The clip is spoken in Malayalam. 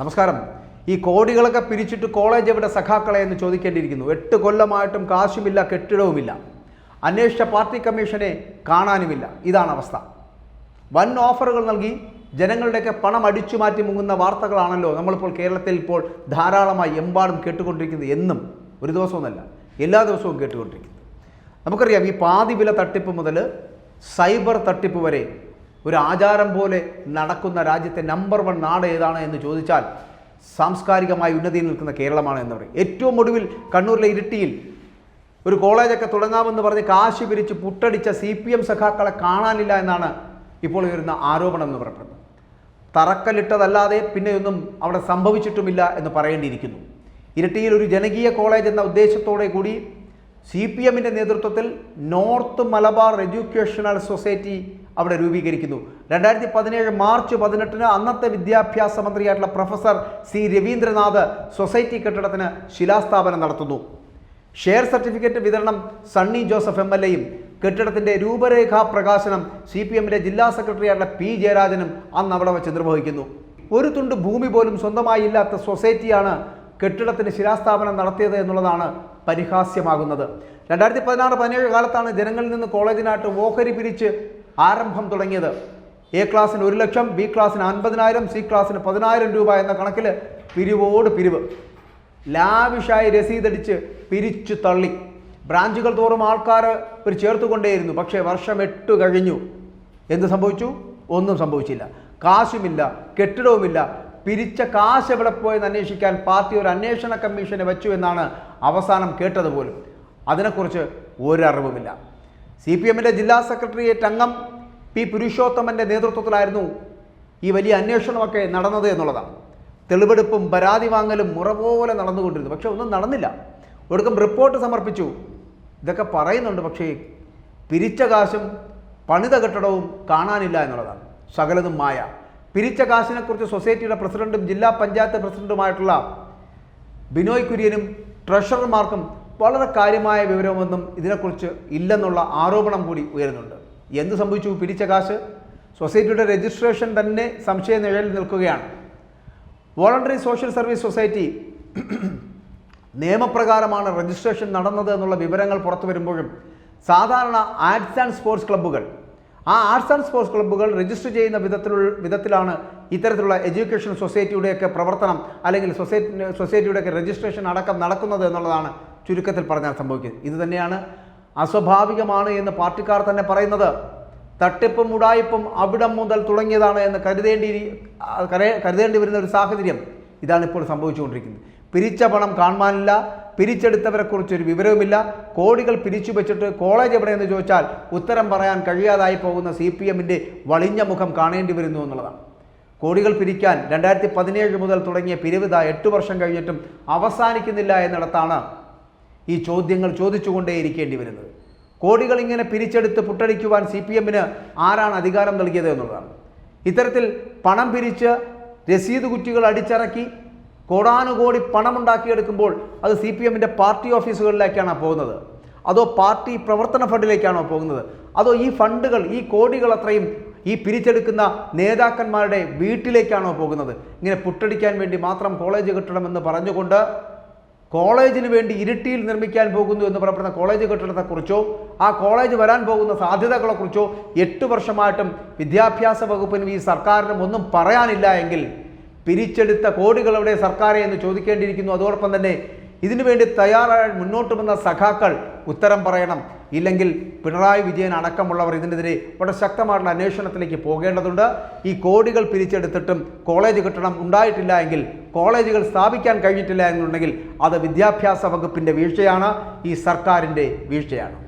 നമസ്കാരം. ഈ കോടികളൊക്കെ പിരിച്ചിട്ട് കോളേജ് എവിടെ സഖാക്കളെ എന്ന് ചോദിക്കേണ്ടിയിരിക്കുന്നു. എട്ട് കൊല്ലമായിട്ടും കാശുമില്ല കെട്ടിടവുമില്ല. അന്വേഷിച്ച പാർട്ടി കമ്മീഷനെ കാണാനുമില്ല. ഇതാണ് അവസ്ഥ. വൻ ഓഫറുകൾ നൽകി ജനങ്ങളുടെയൊക്കെ പണം അടിച്ചു മാറ്റി മുങ്ങുന്ന വാർത്തകളാണല്ലോ നമ്മളിപ്പോൾ കേരളത്തിൽ ഇപ്പോൾ ധാരാളമായി എമ്പാടും കേട്ടുകൊണ്ടിരിക്കുന്നത്. എന്നും ഒരു ദിവസമൊന്നുമല്ല എല്ലാ ദിവസവും കേട്ടുകൊണ്ടിരിക്കുന്നത്. നമുക്കറിയാം ഈ പാതി വില തട്ടിപ്പ് മുതൽ സൈബർ തട്ടിപ്പ് വരെ ഒരു ആചാരം പോലെ നടക്കുന്ന രാജ്യത്തെ നമ്പർ വൺ നാട് ഏതാണ് എന്ന് ചോദിച്ചാൽ സാംസ്കാരികമായി ഉന്നതിയിൽ നിൽക്കുന്ന കേരളമാണ് എന്ന് പറയും. ഏറ്റവും ഒടുവിൽ കണ്ണൂരിലെ ഇരിട്ടിയിൽ ഒരു കോളേജൊക്കെ തുടങ്ങാമെന്ന് പറഞ്ഞ് കാശ് പിരിച്ച് പുട്ടടിച്ച സി പി എം സഖാക്കളെ കാണാനില്ല എന്നാണ് ഇപ്പോൾ ഉയരുന്ന ആരോപണം എന്ന് പറയപ്പെടുന്നത്. തറക്കല്ലിട്ടതല്ലാതെ പിന്നെയൊന്നും അവിടെ സംഭവിച്ചിട്ടുമില്ല എന്ന് പറയേണ്ടിയിരിക്കുന്നു. ഇരട്ടിയിൽ ഒരു ജനകീയ കോളേജ് എന്ന ഉദ്ദേശത്തോടെ കൂടി സി പി എമ്മിന്റെ നേതൃത്വത്തിൽ നോർത്ത് മലബാർ എഡ്യൂക്കേഷണൽ സൊസൈറ്റി അവിടെ രൂപീകരിക്കുന്നു. രണ്ടായിരത്തി പതിനേഴ് മാർച്ച് പതിനെട്ടിന് അന്നത്തെ വിദ്യാഭ്യാസ മന്ത്രിയായിട്ടുള്ള പ്രൊഫസർ സി രവീന്ദ്രനാഥ് സൊസൈറ്റി കെട്ടിടത്തിന് ശിലാസ്ഥാപനം നടത്തുന്നു. ഷെയർ സർട്ടിഫിക്കറ്റ് വിതരണം സണ്ണി ജോസഫ് എം എൽ എയും കെട്ടിടത്തിന്റെ രൂപരേഖാ പ്രകാശനം സി പി എമ്മിന്റെ ജില്ലാ സെക്രട്ടറിയായിട്ടുള്ള പി ജയരാജനും അന്ന് അവിടെ വെച്ച് നിർവഹിക്കുന്നു. ഒരു തുണ്ട് ഭൂമി പോലും സ്വന്തമായി ഇല്ലാത്ത സൊസൈറ്റിയാണ് കെട്ടിടത്തിന് ശിലാസ്ഥാപനം നടത്തിയത് എന്നുള്ളതാണ് പരിഹാസ്യമാകുന്നത്. രണ്ടായിരത്തി പതിനാറ് പതിനേഴ് കാലത്താണ് ജനങ്ങളിൽ നിന്ന് കോളേജിനായിട്ട് ഓഹരി പിരിച്ച് ആരംഭം തുടങ്ങിയത്. എ ക്ലാസ്സിന് ഒരു ലക്ഷം ബി ക്ലാസ്സിന് അൻപതിനായിരം സി ക്ലാസ്സിന് പതിനായിരം രൂപ എന്ന കണക്കിൽ പിരിവോട് പിരിവ്. ലാവിഷായി രസീതടിച്ച് പിരിച്ചു തള്ളി. ബ്രാഞ്ചുകൾ തോറും ആൾക്കാർ ഒരു ചേർത്തുകൊണ്ടേയിരുന്നു. പക്ഷേ വർഷം എട്ട് കഴിഞ്ഞു. എന്ത് സംഭവിച്ചു? ഒന്നും സംഭവിച്ചില്ല. കാശുമില്ല കെട്ടിടവുമില്ല. പിരിച്ച കാശ് എവിടെ പോയെന്ന് അന്വേഷിക്കാൻ പാർട്ടി ഒരു അന്വേഷണ കമ്മീഷനെ വെച്ചു എന്നാണ് അവസാനം കേട്ടത് പോലും അതിനെക്കുറിച്ച് ഒരറിവുമില്ല. സി പി എമ്മിന്റെ ജില്ലാ സെക്രട്ടേറിയറ്റ് അംഗം പി പുരുഷോത്തമന്റെ നേതൃത്വത്തിലായിരുന്നു ഈ വലിയ അന്വേഷണമൊക്കെ നടന്നത് എന്നുള്ളതാണ്. തെളിവെടുപ്പും പരാതി വാങ്ങലും മുറ പോലെ നടന്നുകൊണ്ടിരുന്നു. പക്ഷേ ഒന്നും നടന്നില്ല. ഒടുക്കം റിപ്പോർട്ട് സമർപ്പിച്ചു. ഇതൊക്കെ പറയുന്നുണ്ട്. പക്ഷേ പിരിച്ച കാശും പണിത കെട്ടിടവും കാണാനില്ല എന്നുള്ളതാണ്. സകലതും മായ. പിരിച്ച കാശിനെക്കുറിച്ച് സൊസൈറ്റിയുടെ പ്രസിഡന്റും ജില്ലാ പഞ്ചായത്ത് പ്രസിഡന്റുമായിട്ടുള്ള ബിനോയ് കുര്യനും ട്രഷറർമാർക്കും വളരെ കാര്യമായ വിവരമൊന്നും ഇതിനെക്കുറിച്ച് ഇല്ലെന്നുള്ള ആരോപണം കൂടി ഉയരുന്നുണ്ട്. എന്ത് സംഭവിച്ചു? പിരിച്ച കാശ്? സൊസൈറ്റിയുടെ രജിസ്ട്രേഷൻ തന്നെ സംശയ നിഴലിൽ നിൽക്കുകയാണ്. വോളണ്ടറി സോഷ്യൽ സർവീസ് സൊസൈറ്റി നിയമപ്രകാരമാണ് രജിസ്ട്രേഷൻ നടന്നത് എന്നുള്ള വിവരങ്ങൾ പുറത്തു വരുമ്പോഴും സാധാരണ ആർട്സ് ആൻഡ് സ്പോർട്സ് ക്ലബ്ബുകൾ ആ ആർട്സ് ആൻഡ് സ്പോർട്സ് ക്ലബ്ബുകൾ രജിസ്റ്റർ ചെയ്യുന്ന വിധത്തിലുള്ള വിധത്തിലാണ് ഇത്തരത്തിലുള്ള എഡ്യൂക്കേഷൻ സൊസൈറ്റിയുടെയൊക്കെ പ്രവർത്തനം അല്ലെങ്കിൽ സൊസൈറ്റി സൊസൈറ്റിയുടെയൊക്കെ രജിസ്ട്രേഷൻ അടക്കം നടക്കുന്നത് എന്നുള്ളതാണ് ചുരുക്കത്തിൽ പറഞ്ഞാൽ സംഭവിക്കുന്നത് ഇത് തന്നെയാണ് അസ്വാഭാവികമാണ് എന്ന് പാർട്ടിക്കാർ തന്നെ പറയുന്നത്. തട്ടിപ്പും ഉടായ്പും അവിടം മുതൽ തുടങ്ങിയതാണ് എന്ന് കരുതേണ്ടി കരുതേണ്ടി വരുന്ന ഒരു സാഹചര്യം ഇതാണ് ഇപ്പോൾ സംഭവിച്ചുകൊണ്ടിരിക്കുന്നത്. പിരിച്ച പണം കാണാനില്ല പിരിച്ചെടുത്തവരെക്കുറിച്ചൊരു വിവരവുമില്ല. കോടികൾ പിരിച്ചു വെച്ചിട്ട് കോളേജ് എവിടെയെന്ന് ചോദിച്ചാൽ ഉത്തരം പറയാൻ കഴിയാതായി പോകുന്ന സി പി എമ്മിന്റെ വളിഞ്ഞ മുഖം കാണേണ്ടി വരുന്നു എന്നുള്ളതാണ്. കോടികൾ പിരിക്കാൻ രണ്ടായിരത്തി പതിനേഴ് മുതൽ തുടങ്ങിയ പിരിവിത എട്ട് വർഷം കഴിഞ്ഞിട്ടും അവസാനിക്കുന്നില്ല എന്നിടത്താണ് ഈ ചോദ്യങ്ങൾ ചോദിച്ചുകൊണ്ടേയിരിക്കേണ്ടി വരുന്നത്. കോടികൾ ഇങ്ങനെ പിരിച്ചെടുത്ത് പുട്ടടിക്കുവാൻ സി പി എമ്മിന് ആരാണ് അധികാരം നൽകിയത് എന്നുള്ളതാണ്. ഇത്തരത്തിൽ പണം പിരിച്ച് രസീത് കുറ്റികൾ അടിച്ചിറക്കി കോടാനുകോടി പണമുണ്ടാക്കിയെടുക്കുമ്പോൾ അത് സി പി എമ്മിന്റെ പാർട്ടി ഓഫീസുകളിലേക്കാണോ പോകുന്നത്. അതോ പാർട്ടി പ്രവർത്തന ഫണ്ടിലേക്കാണോ പോകുന്നത്? അതോ ഈ ഫണ്ടുകൾ ഈ കോടികൾ അത്രയും ഈ പിരിച്ചെടുക്കുന്ന നേതാക്കന്മാരുടെ വീട്ടിലേക്കാണോ പോകുന്നത്? ഇങ്ങനെ പുട്ടടിക്കാൻ വേണ്ടി മാത്രം കോളേജ് കെട്ടണമെന്ന് പറഞ്ഞുകൊണ്ട് കോളേജിന് വേണ്ടി ഇരുട്ടിയിൽ നിർമ്മിക്കാൻ പോകുന്നു എന്ന് പറയപ്പെടുന്ന കോളേജ് കെട്ടിടത്തെക്കുറിച്ചോ ആ കോളേജ് വരാൻ പോകുന്ന സാധ്യതകളെക്കുറിച്ചോ എട്ട് വർഷമായിട്ടും വിദ്യാഭ്യാസ വകുപ്പിനും ഈ സർക്കാരിനും ഒന്നും പറയാനില്ല എങ്കിൽ പിരിച്ചെടുത്ത കോടികൾ എവിടെ സർക്കാരെ എന്ന് ചോദിക്കേണ്ടിയിരിക്കുന്നു. അതോടൊപ്പം തന്നെ ഇതിനുവേണ്ടി തയ്യാറായി മുന്നോട്ട് വന്ന സഖാക്കൾ ഉത്തരം പറയണം. ഇല്ലെങ്കിൽ പിണറായി വിജയൻ അടക്കമുള്ളവർ ഇതിനെതിരെ വളരെ ശക്തമായിട്ടുള്ള അന്വേഷണത്തിലേക്ക് പോകേണ്ടതുണ്ട്. ഈ കോടികൾ പിരിച്ചെടുത്തിട്ടും കോളേജ് കെട്ടിടം ഉണ്ടായിട്ടില്ല എങ്കിൽ കോളേജുകൾ സ്ഥാപിക്കാൻ കഴിഞ്ഞിട്ടില്ല എന്നുണ്ടെങ്കിൽ അത് വിദ്യാഭ്യാസ വകുപ്പിന്റെ വീഴ്ചയാണ്. ഈ സർക്കാരിന്റെ വീഴ്ചയാണ്.